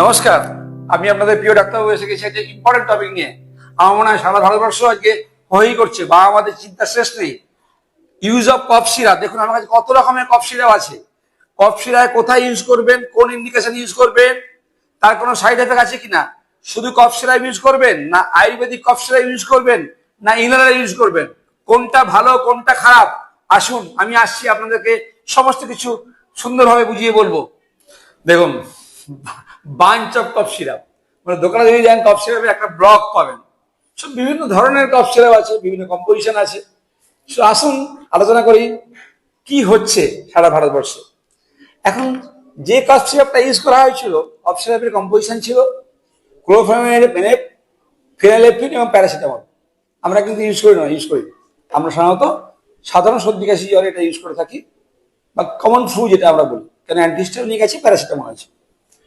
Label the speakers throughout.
Speaker 1: নমস্কার, আমি আপনাদের প্রিয় ডাক্তারবাবু, এসে গেছি একটা ইম্পর্টেন্ট টপিক নিয়ে। আমার মনে হয় সারা ভারতবর্ষ আজকে হই করছে, বা আমাদের চিন্তা শেষ নেই। ইউজ অফ কফ দেখুন আমার কাছে কত রকমের কফ আছে। কফ কোথায় ইউজ করবেন, কোন ইন্ডিকেশন ইউজ করবেন, তার কোনো সাইড এফেক্ট আছে কিনা? শুধু কফ ইউজ করবেন, না আয়ুর্বেদিক কফ ইউজ করবেন, না ইনহালার ইউজ করবেন? কোনটা ভালো, কোনটা খারাপ? আসুন, আমি আসছি আপনাদেরকে সমস্ত কিছু সুন্দরভাবে বুঝিয়ে বলব। দেখুন বাঞ্চ অফ কফ সিরাপ মানে দোকানে যদি যান কফ সিরাপের একটা ব্লক পাবেন। সব বিভিন্ন ধরনের কফ সিরাপ আছে বিভিন্ন কম্পোজিশন আছে। So, আসুন আলোচনা করি কি হচ্ছে সারা ভারতবর্ষে? এখন যে কফ সিরাপটা ইউজ করা হয়েছিল কফ সিরাপের কম্পোজিশন ছিল ক্লোফামিনের বেনেপ ফিনালেফিন এবং প্যারাসিটামল আমরা কিন্তু ইউজ করি না ইউজ করি। আমরা সাধারণত সাধারণ সর্দি কাশি জ্বরে এটা ইউজ করে থাকি। বা কমন ফ্লু যেটা আমরা বলি। কেন অ্যান্টিস্টামিক আছে প্যারাসিটামল আছে।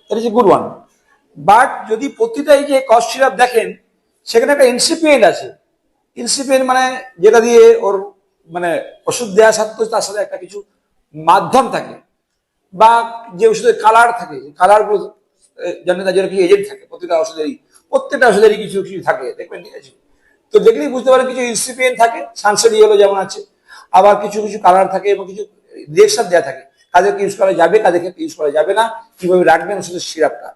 Speaker 1: That is a good one but যদি প্রতিটা এই যে কফ সিরাপ দেখেন, সেখানে একটা ইনসিপিয়েন্ট আছে। ইনসিপিয়েন্ট মানে যেটা দিয়ে ওর মানে ওষুধ দেওয়া সত্ত্বেও তার সাথে একটা কিছু মাধ্যম থাকে। বা যে ওষুধের কালার থাকে কালারগুলো জানেন না যেটা কি এজেন্ট থাকে, প্রতিটা ওষুধেরই, প্রত্যেকটা ওষুধেরই কিছু কিছু থাকে, দেখবেন, ঠিক আছে? তো দেখলেই বুঝতে পারেন কিছু ইনসিপিয়েন্ট থাকে সানসেট ইয়েলো যেমন আছে, আবার কিছু কিছু কালার থাকে এবং কিছু রিয়েকশন দেওয়া থাকে। কাদেরকে ইউজ করা যাবে, কাদেরকে ইউজ করা যাবে না, কীভাবে রাখবেন ওষুধের সিরাপটা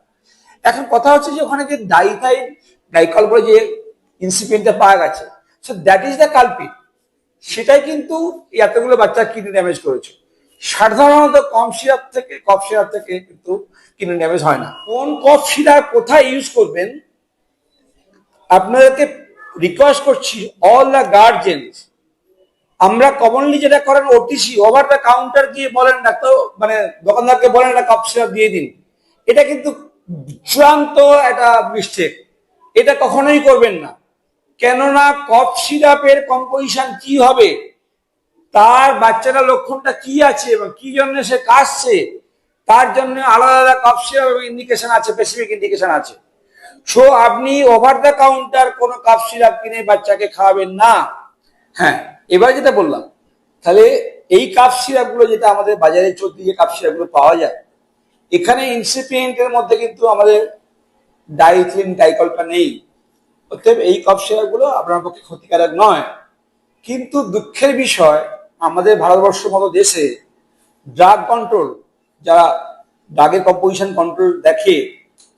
Speaker 1: এখন কথা হচ্ছে যে ওখানে যে ডাইথাইন ডাইকল বলে যে ইনসিপিয়েন্টটা পাওয়া গেছে so that is the culprit সেটাই কিন্তু এতগুলো বাচ্চা কিডনি ড্যামেজ করেছে। সাধারণত কম সিরাপ থেকে, কফ সিরাপ থেকে কিন্তু কিডনি ড্যামেজ হয় না। কোন কফ সিরাপ কোথায় ইউজ করবেন? আপনাদেরকে রিকোয়েস্ট করছি অল দ্য গার্জেন্স আমরা কমনলি যেটা করেন ওটিসি ওভার দ্য কাউন্টার গিয়ে বলেন, ডাক্তার মানে দোকানদারকে বলেন, একটা কফ সিরাপ দিয়ে দিন। এটা কিন্তু চূড়ান্ত একটা মিস্টেক এটা কখনোই করবেন না। কেননা কফ সিরাপের কম্পোজিশন কি হবে? তার বাচ্চাটা লক্ষণটা কি আছে এবং কি জন্য সে কাশছে? তার জন্য আলাদা আলাদা কফ সিরাপ ইন্ডিকেশন আছে স্পেসিফিক ইন্ডিকেশন আছে। সো আপনি ওভার দ্য কাউন্টার কোনো কাপ সিরাপ কিনে বাচ্চাকে খাওয়াবেন না। হ্যাঁ এবার যেটা বললাম, তাহলে এই কাপ সিরাপগুলো যেটা আমাদের বাজারে চলতি যে কাপ সিরাপগুলো পাওয়া যায়, এখানে ইনসিপিয়েন্টের মধ্যে কিন্তু আমাদের ডাইথিন ডাইকলটা নেই। অতএব এই কাপ সিরাপগুলো আপনার পক্ষে ক্ষতিকারক নয়। কিন্তু দুঃখের বিষয়, আমাদের ভারতবর্ষের মতো দেশে ড্রাগ কন্ট্রোল যারা ড্রাগের কম্পোজিশন কন্ট্রোল দেখে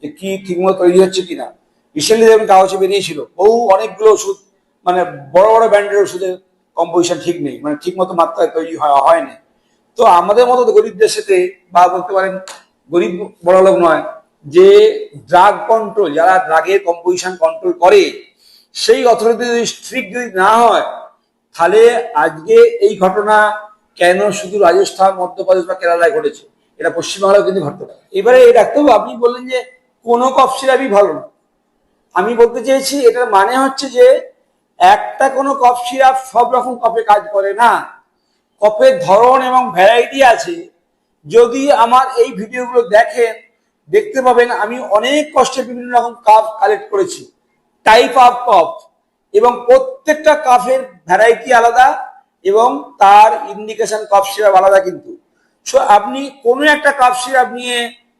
Speaker 1: যে কি ঠিকমতো তৈরি হচ্ছে কিনা রিসেন্টলি দেখুন কাগজে বেরিয়েছিল, বহু অনেকগুলো ওষুধ মানে বড় বড় ব্র্যান্ডের ওষুধের কম্পোজিশন ঠিক নেই মানে ঠিক মতো মাত্রায় তৈরি হয়, হয়নি। তো আমাদের মতো গরিব দেশেতে বা বলতে পারেন, গরিব বড় লোক নয়, যে ড্রাগ কন্ট্রোল যারা ড্রাগের কম্পোজিশন কন্ট্রোল করে, সেই অথরিটি যদি স্ট্রিক্ট যদি না হয়, তাহলে আজকে এই ঘটনা কেন শুধু রাজস্থান, মধ্যপ্রদেশ বা কেরালায় ঘটেছে? এটা পশ্চিমবাংলায় কিন্তু ঘটতে পারে। এবারে এই ডাক্তারবাবু আপনি বললেন যে কোনো কফ সিরাপই ভালো না। আমি বলতে চেয়েছি, এটার মানে হচ্ছে যে একটা কোনো কফ সিরাপ সব রকম কফে কাজ করে না। কফের ধরন এবং ভ্যারাইটি আছে। যদি আমার এই ভিডিওগুলো দেখেন, দেখতে পাবেন আমি অনেক কষ্টে বিভিন্ন রকম কাপ কালেক্ট করেছি। টাইপ অফ কফ এবং প্রত্যেকটা কাফের ভ্যারাইটি আলাদা এবং তার ইন্ডিকেশন কফ সিরাপ আলাদা কিন্তু। সো আপনি কোনো একটা কফ সিরাপ নিয়ে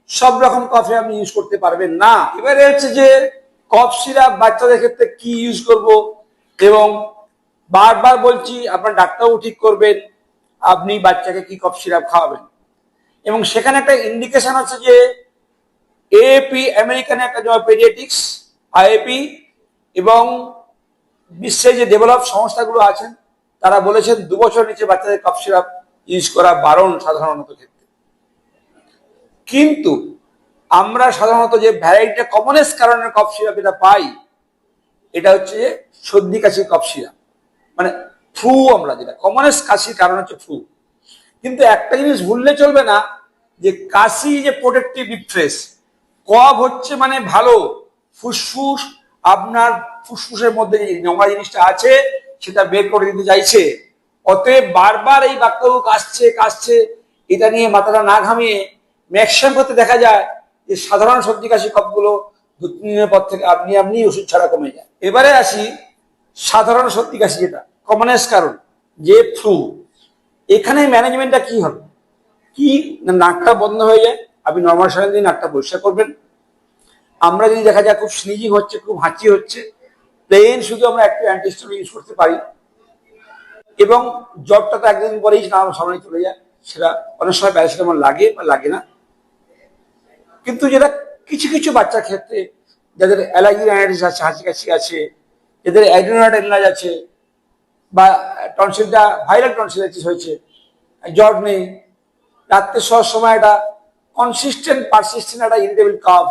Speaker 1: সব রকম কফে আপনি ইউজ করতে পারবেন না। এবারে হচ্ছে যে কফ সিরাপ বাচ্চাদের ক্ষেত্রে কি ইউজ করব? এবং বারবার বলছি, আপনার ডাক্তারও ঠিক করবেন, আপনি বাচ্চাকে কি কফ সিরাপ খাওয়াবেন? এবং সেখানে একটা ইন্ডিকেশন আছে যে এপি আমেরিকান একটা পেডিয়াটিক্স আইএপি এবং বিশ্বে যে ডেভেলপ সংস্থাগুলো আছেন, তারা বলেছেন দু বছর নিচে বাচ্চাদের কফ সিরাপ ইউজ করা বারণ সাধারণত ক্ষেত্রে। কিন্তু আমরা সাধারণত যে ভ্যারাইটিটা কমনেস্ট কারণের কফ সিরাপ এটা পাই এটা হচ্ছে যে সর্দি কাশির কফ সিরাপ মানে ফ্লু আমরা যেটা কমনেস্ট কাশির কারণ হচ্ছে ফ্লু। কিন্তু একটা জিনিস ভুললে চলবে না, যে কাশি যে প্রোটেক্টিভ রিফ্রেশ কফ হচ্ছে মানে ভালো, ফুসফুস, আপনার ফুসফুসের মধ্যে যে নোংরা জিনিসটা আছে, সেটা বের করে দিতে চাইছে। অতএব বারবার এই বাক্যবাবু কাশছে কাশছে, এটা নিয়ে মাথাটা না ঘামিয়ে ম্যাক্সিমাম করতে দেখা যায় যে সাধারণ সর্দি, কাশি, কফগুলো দু তিন দিনের পর থেকে আপনি আপনি ওষুধ ছাড়া কমে যায়। এবারে আসি সাধারণ সর্দি কাশি যেটা কমনেস্ট কারণ, যে ফ্লু এখানে ম্যানেজমেন্টটা কি হবে? কি নাকটা বন্ধ হয়ে যায়? আপনি নর্মাল সারাদিন নাকটা পরিষ্কার করবেন। আমরা যদি দেখা যায় খুব স্নিজিং হচ্ছে, খুব হাঁচি হচ্ছে প্লেন শুধু আমরা একটু অ্যান্টিস্টোমিন ইউজ করতে পারি। এবং জ্বরটা তো একদিন পরেই না সামনে চলে যায়। সেটা অনেক সময় প্যারাসিটামল লাগে বা লাগে না। কিন্তু যেটা কিছু কিছু বাচ্চার ক্ষেত্রে যাদের অ্যালার্জি রাইনাইটিস আছে হাঁচি কাশি আছে, যাদের অ্যাড্রিনাইটিস আছে বা টনসিলটা, ভাইরাল টনসিলাইটিস হয়েছে, জ্বর নেই, রাত্রে শোয়ার সময় একটা কনসিস্টেন্ট পারসিস্টেন্ট একটা ইরিটেবল কফ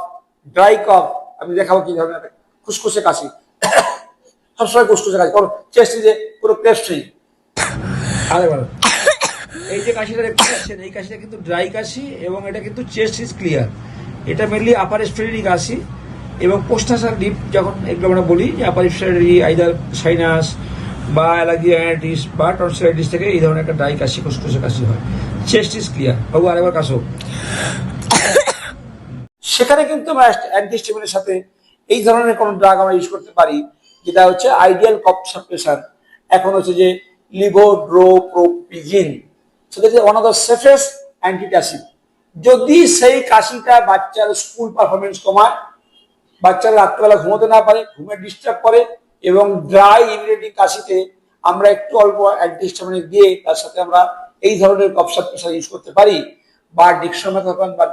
Speaker 1: ড্রাই কফ আমি দেখাবো কি ধরনের খুসখুসে কাশি। সবসময় খুসখুসে কাশি কোনো চেস্ট যে পুরো ক্রেস্ট নেই। এই যে কাশিটা দেখতে পাচ্ছেন, এই কাশিটা কিন্তু ড্রাই কাশি এবং এটা কিন্তু চেস্ট ইজ ক্লিয়ার এটা মেনলি আপার রেসপিরেটরি কাশি এবং পোস্টাসার ডিপ যখন এগুলো আমরা বলি যে আপার রেসপিরেটরি আইদার সাইনাস বা অ্যালার্জিয়াইটিস বা টনসিলাইটিস থেকে এই ধরনের একটা ড্রাই কাশি খুসখুসে কাশি হয়। চেস্ট ইস ক্লিয়ার বাবু, আরেকবার কাশো। সেখানে কিন্তু আমরা অ্যান্টিস্টিমিনের সাথে এই ধরনের কোনো ড্রাগ আমরা ইউজ করতে পারি, যেটা হচ্ছে আইডিয়াল কপ সাপ্রেশন এখন হচ্ছে যে লিভো ড্রো লিভোড্রোপ্রোপিজিন সেটা হচ্ছে one of the safest antitussive যদি সেই কাশিটা বাচ্চার স্কুল পারফরমেন্স কমায়, বাচ্চারা রাত্রেবেলা ঘুমোতে না পারে, ঘুমে ডিস্টার্ব করে এবং ড্রাই ইমিডিয়েটিং কাশিতে আমরা একটু অল্প অ্যান্টিস্টামিনিক দিয়ে তার সাথে আমরা এই ধরনের কপসাপ প্রেশার ইউজ করতে পারি বা ডিক্সোমেথাপন বা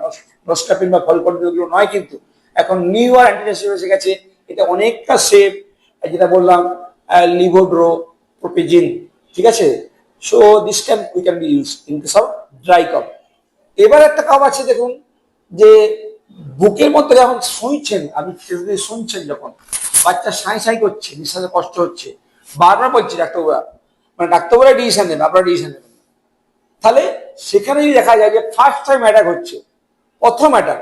Speaker 1: নস্টাপিন বা ফলকন্ড এগুলো নয় কিন্তু এখন নিউ আর অ্যান্টিটাসিড এসে গেছে, এটা অনেকটা সেফ যেটা বললাম লিভোড্রো প্রোপিজিন ঠিক আছে? So this can we can be use in case of dry cough এবার একটা কাপ আছে, দেখুন, যে বুকের মধ্যে যখন শুনছেন আপনি শুনছেন যখন, বাচ্চা সাই সাই করছে, নিঃশ্বাসে কষ্ট হচ্ছে, বারবার বলছে ডাক্তারবাবুরা মানে ডাক্তারবাবুরা ডিসিশন নেন আপনারা ডিসিশন নেবেন। তাহলে সেখানে যদি দেখা যায় যে ফার্স্ট টাইম অ্যাটাক হচ্ছে, প্রথম অ্যাটাক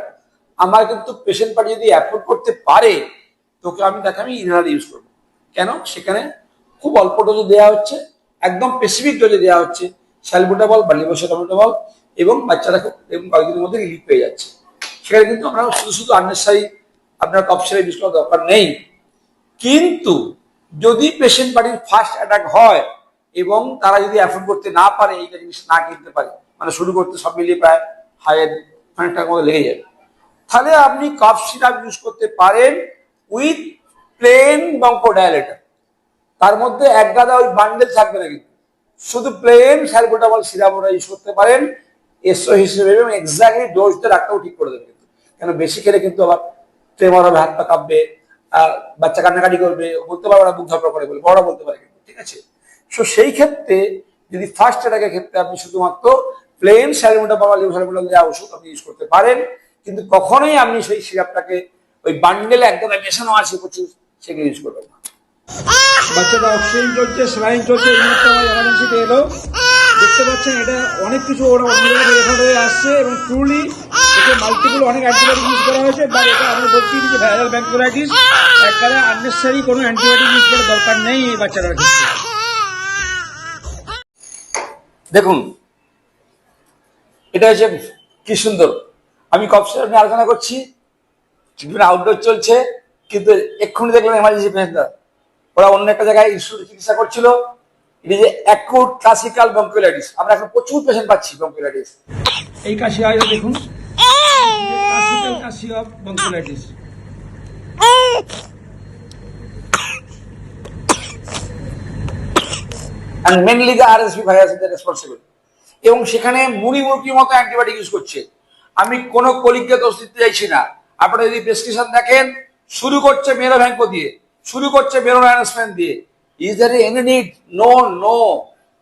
Speaker 1: আমার কিন্তু পেশেন্ট পার্টি যদি অ্যাফোর্ড করতে পারে, তোকে আমি, তাকে আমি ইনহালার ইউজ করব। কেন? সেখানে খুব অল্প ডোজে দেওয়া হচ্ছে, একদম স্পেসিফিক ডোজে দেওয়া হচ্ছে স্যালবুটাবল বা লিবোসাটাবল এবং বাচ্চারা এবং কয়েকদিনের মধ্যে রিলিফ পেয়ে যাচ্ছে। সেখানে কিন্তু আমরা শুধু শুধু আননেসারি আপনার সিরাপ ইউজ করার দরকার নেই। কিন্তু যদি পেশেন্ট বাড়ির ফার্স্ট অ্যাটাক হয় এবং তারা যদি অ্যাফোর্ড করতে না পারে, এইটা জিনিস না কিনতে পারে মানে শুরু করতে সব মিলিয়ে প্রায় হাজার অনেক টাকার মধ্যে লেগে যাবে তাহলে আপনি কফ সিরাপ ইউজ করতে পারেন উইথ প্লেন বঙ্কোডায়ালেটার তার মধ্যে এক গাদা ওই বান্ডেল থাকবে না কিন্তু। শুধু প্লেন স্যালবোটাবল সিরাপ ওরা ইউজ করতে পারেন। এসও হিসেবে এবং এক্স্যাক্টলি ডোজটা ডাক্তারও ঠিক করে দেবে কিন্তু। কেন বেশি খেলে কিন্তু আবার ট্রেমার হবে হাত পা কাঁপবে বাচ্চা কান্নাকাটি করবে, বলতে পারবে না, বুক ধপড়া করে বলে বড় বলতে পারে কিন্তু, ঠিক আছে? সো সেই ক্ষেত্রে যদি ফার্স্ট অ্যাটাকের ক্ষেত্রে আপনি শুধুমাত্র প্লেন স্যালমোটাবল লিভ স্যালমোটাবল দেওয়া ওষুধ আপনি ইউজ করতে পারেন, কিন্তু কখনোই আপনি সেই সিরাপটাকে ওই বান্ডেলে একদম মেশানো আছে, প্রচুর, সেগুলো ইউজ করবেন বাচ্চাটা অক্সিজেন চলছে স্লাইন চলছে এই মুহূর্তে আমার এমার্জেন্সিতে এলো দেখতে পাচ্ছেন এটা অনেক কিছু ওরা অন্য জায়গায় রেফার হয়ে আসছে এবং ট্রুলি এতে মাল্টিপল অনেক অ্যান্টিবায়োটিক ইউজ করা হয়েছে বা এটা আমরা বলছি যে ভাইরাল ব্যাঙ্কোলাইটিস একবারে আননেসারি কোনো অ্যান্টিবায়োটিক ইউজ করার দরকার নেই এই বাচ্চাটার ক্ষেত্রে। দেখুন, এটা হচ্ছে কি সুন্দর। আমি কফ নিয়ে আলোচনা করছি, বিভিন্ন আউটডোর চলছে, কিন্তু এক্ষুনি দেখলাম এমার্জেন্সি পেশেন্টরা ওরা অন্য একটা জায়গায় ইনস্টিটিউটে চিকিৎসা করছিল এটা যে অ্যাকুট ক্লাসিক্যাল বঙ্কুলাইটিস আমরা এখন প্রচুর পেশেন্ট পাচ্ছি এই কাশি আয়ো দেখুন। Classical Kashi of bronchiolitis and mainly the RSV virus is the responsible এবং সেখানে মুড়ি মুরগির মতো অ্যান্টিবায়োটিক ইউজ করছে। আমি কোনো কলিগকে দোষ দিতে চাইছি না। আপনারা যদি প্রেসক্রিপশন দেখেন শুরু করছে মেরো ভ্যাঙ্কো দিয়ে শুরু করছে মেরো দিয়ে। Is there any need no no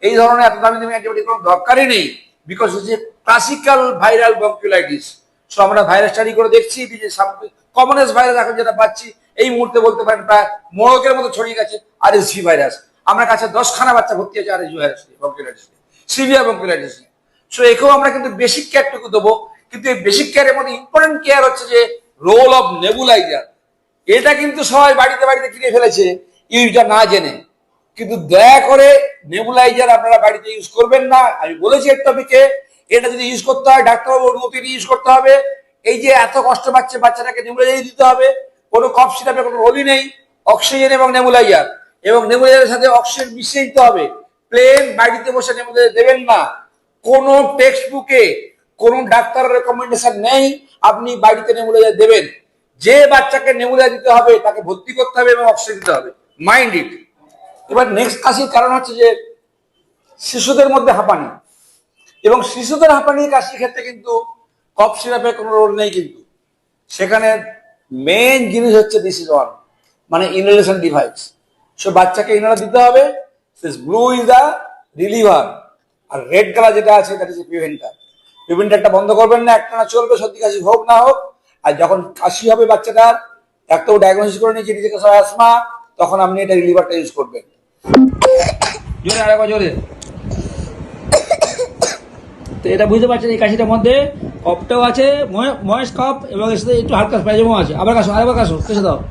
Speaker 1: এই ধরনের এত দামি দামি অ্যান্টিবায়োটিক কোনো দরকারই নেই বিকজ হচ্ছে ক্লাসিক্যাল ভাইরাল বঙ্কুলাইটিস সো আমরা ভাইরাস স্টাডি করে দেখছি যে কমনেস্ট ভাইরাস এখন যেটা পাচ্ছি, এই মুহূর্তে বলতে পারেন প্রায় মোড়কের মতো ছড়িয়ে গেছে আর এস ভাইরাস আমার কাছে দশখানা বাচ্চা ভর্তি আছে R S virus bronchiolitis severe bronchiolitis so একেও আমরা কিন্তু বেসিক কেয়ারটুকু দেবো, কিন্তু এই বেসিক কেয়ারের মধ্যে ইম্পর্টেন্ট কেয়ার হচ্ছে যে রোল অফ নেবুলাইজার এটা কিন্তু সবাই বাড়িতে বাড়িতে কিনে ফেলেছে ইউজটা না জেনে। কিন্তু দয়া করে নেবুলাইজার আপনারা বাড়িতে ইউজ করবেন না। আমি বলেছি এর টপিকে এটা যদি ইউজ করতে হয় ডাক্তারবাবু অনুমতি নিয়ে ইউজ করতে হবে। এই যে এত কষ্ট পাচ্ছে বাচ্চাটাকে নেবুলাইজার দিতে হবে, কোনো কফ সিরাপে কোনো রোলই নেই। অক্সিজেন এবং নেবুলাইজার এবং নেবুলাইজারের সাথে অক্সিজেন মিশিয়ে দিতে হবে। প্লেন বাড়িতে বসে নেবুলাইজার দেবেন না। কোনো টেক্সট বুকে কোনো ডাক্তারের রেকমেন্ডেশন নেই, আপনি বাড়িতে নেবুলাইজার দেবেন। যে বাচ্চাকে নেমুলিয়া দিতে হবে, তাকে ভর্তি করতে হবে এবং অক্সিজেন দিতে হবে। মাইন্ড ইট এবার নেক্সট কাশির কারণ হচ্ছে যে, শিশুদের মধ্যে হাঁপানি। এবং শিশুদের হাঁপানি কাশির ক্ষেত্রে কিন্তু কফ সিরাপের কোনো রোল নেই কিন্তু। সেখানে মেন জিনিস হচ্ছে দিস ইজ ওয়ান মানে ইনহেলেশন ডিভাইস সো বাচ্চাকে ইনহেলার দিতে হবে ব্লু ইজ দ্য রিলিভার আর রেড কালার যেটা আছে দ্যাট ইজ প্রিভেন্টার প্রিভেন্টারটা বন্ধ করবেন না একটা না চলবে সত্যি কাশি হোক না হোক। আর যখন কাশি হবে বাচ্চাটার ডাক্তার ডায়াগনোসিস করে নিয়েছে নিজেকে আসমা তখন আপনি এটা রিলিভারটা ইউজ করবেন। জোরে জোরে। তো এটা বুঝতে পারছেন এই কাশিটার মধ্যে? কপটাও আছে, ময়- ময়েস কপ এবং এর সাথে একটু হালকা স্পাইজমও আছে। আবার কাশো, আরেকবার কাশো কেসে দাও।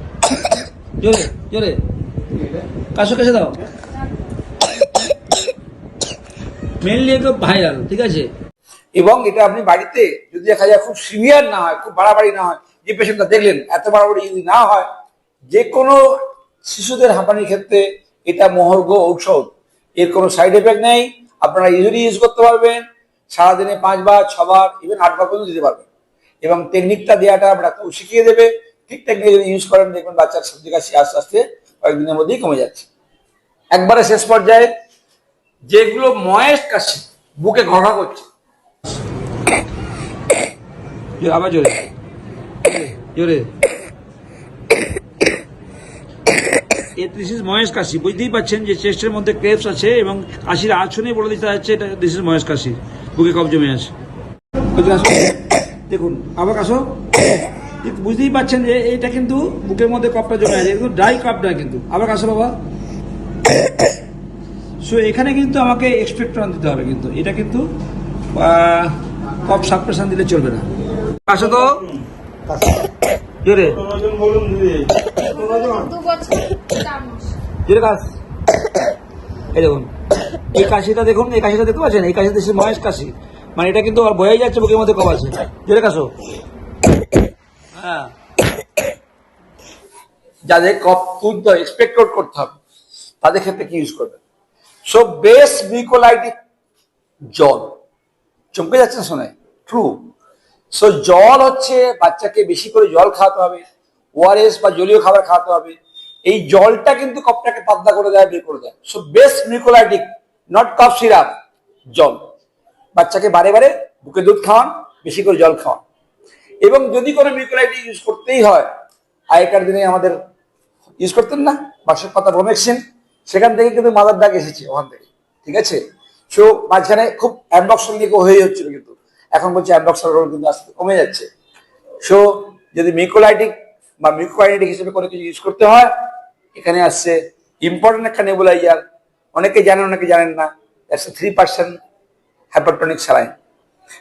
Speaker 1: জোরে জোরে। কাশো কেসে দাও। মেনলি একটু ভাইরাল ঠিক আছে? এবং এটা আপনি বাড়িতে যদি দেখা যায় খুব সিভিয়ার না হয়, খুব বাড়াবাড়ি না হয়, যে পেশেন্টটা দেখলেন, এত বাড়াবাড়ি যদি না হয়, যে কোনো শিশুদের হাঁপানির ক্ষেত্রে এটা মহর্ঘ ঔষধ। এর কোনো সাইড এফেক্ট নেই, আপনারা ইজিলি ইউজ করতে পারবেন, সারাদিনে পাঁচবার, ছবার ইভেন আটবার পর্যন্ত দিতে পারবেন। এবং টেকনিকটা দেওয়াটা ডাক্তার শিখিয়ে দেবে, ঠিক টেকনিক যদি ইউজ করেন, দেখবেন বাচ্চার সর্দি কাশি আস্তে আস্তে কয়েকদিনের মধ্যেই কমে যাচ্ছে। একবারে শেষ পর্যায়ে, যেগুলো ময়েস্ট কাশি, বুকে ঘষা করছে। আবার জোরে জোরে। দিস ইজ মহেশ কাশি বুঝতেই পাচ্ছেন যে চেস্টের মধ্যে ক্রেপস আছে এবং কাশির আছনে বলে দিতে যাচ্ছে এটা দিস ইজ মহেশ কাশি বুকে কব জমে আছে? দেখুন আবার কিন্তু বুঝতেই পাচ্ছেন যে এটা কিন্তু বুকের মধ্যে কপটা জমে আছে। কিন্তু ড্রাই কাপ নয় কিন্তু। আবার আসো বাবা। সো এখানে কিন্তু আমাকে এক্সপেক্টন দিতে হবে কিন্তু। এটা কিন্তু কপ সাপ্রেশন দিলে চলবে না। আসো তো। জোরে জোরে কাশ এই দেখুন এই কাশিটা দেখুন এই কাশিটা দেখতে পাচ্ছেন? এই কাশিটা দেশে মহেশ কাশি। মানে এটা কিন্তু আর বয়ে যাচ্ছে বুকের মধ্যে কম আছে। জোরে কাশো? হ্যাঁ। যাদের কপ তুলতে এক্সপেক্ট করতে হবে তাদের ক্ষেত্রে কি ইউজ করবেন? সো বেস মিকোলাইটিক জল চমকে যাচ্ছে না শোনায়? ট্রু সো জল হচ্ছে বাচ্চাকে বেশি করে জল খাওয়াতে হবে ওআরএস বা জলীয় খাবার খাওয়াতে হবে এই জলটা কিন্তু কপটাকে পাতলা করে দেয়, বের করে দেয়। So best mucolytic not cough syrup জল। বাচ্চাকে বারে বারে বুকে দুধ খাওয়ান, বেশি করে জল খাওয়ান। এবং যদি কোনো মিকোলাইটিক ইউজ করতেই হয়, আগেকার দিনে আমাদের ইউজ করতেন না বাসের পাতা ভোমেক্সিন সেখান থেকে কিন্তু মাদার ডাক এসেছে ওখান থেকে, ঠিক আছে? সো মাঝখানে খুব অ্যাম্বক্সন দিয়ে হয়ে হচ্ছিল কিন্তু। এখন বলছে অ্যাম্বক্সন রোল কিন্তু আস্তে কমে যাচ্ছে। সো যদি মিউকোলাইটিক বা মিকোকাইনেটিক হিসেবে কোনো কিছু ইউজ করতে হয় এখানে আসছে। ইম্পর্টেন্ট একটা নেবুলাইজার অনেকে জানেন অনেকে জানেন না। একশো three percent hypertonic saline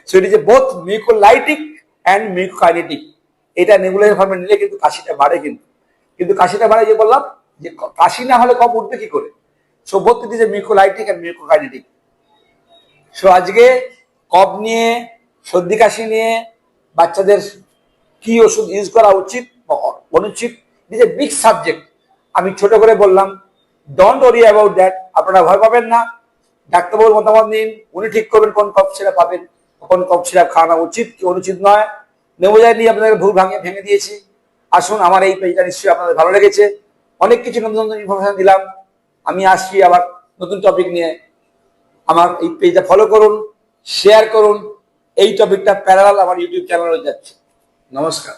Speaker 1: so it is a both mucolytic and mucokinetic এটা নেবুলাইজার ফর্মে নিলে কিন্তু কাশিটা বাড়ে কিন্তু। কিন্তু কাশিটা বাড়ে যে বললাম, যে কাশি না হলে কপ উঠবে কি করে? So both it is a mucolytic and mucokinetic so আজকে কফ নিয়ে, সর্দি কাশি নিয়ে বাচ্চাদের কি ওষুধ ইউজ করা উচিত অনুচিত? ইট এ বিগ সাবজেক্ট আমি ছোট করে বললাম ডোন্ট ওরি অ্যাবাউট দ্যাট আপনারা ভয় পাবেন না। ডাক্তারবাবুর মতামত নিন। উনি ঠিক করবেন কোন কফ সিরাপ পাবেন কোন কফ সিরাপ খাওয়ানো উচিত কি অনুচিত নয়। নেবোজাই নিয়ে আপনাদের ভুল ভাঙে ভেঙে দিয়েছি। আসুন, আমার এই পেজটা নিশ্চয়ই আপনাদের ভালো লেগেছে। অনেক কিছু নতুন নতুন ইনফরমেশন দিলাম। আমি আসছি আবার নতুন টপিক নিয়ে। আমার এই পেজটা ফলো করুন শেয়ার করুন। এই টপিকটা প্যারালাল আমার ইউটিউব চ্যানেলে যাচ্ছে। নমস্কার।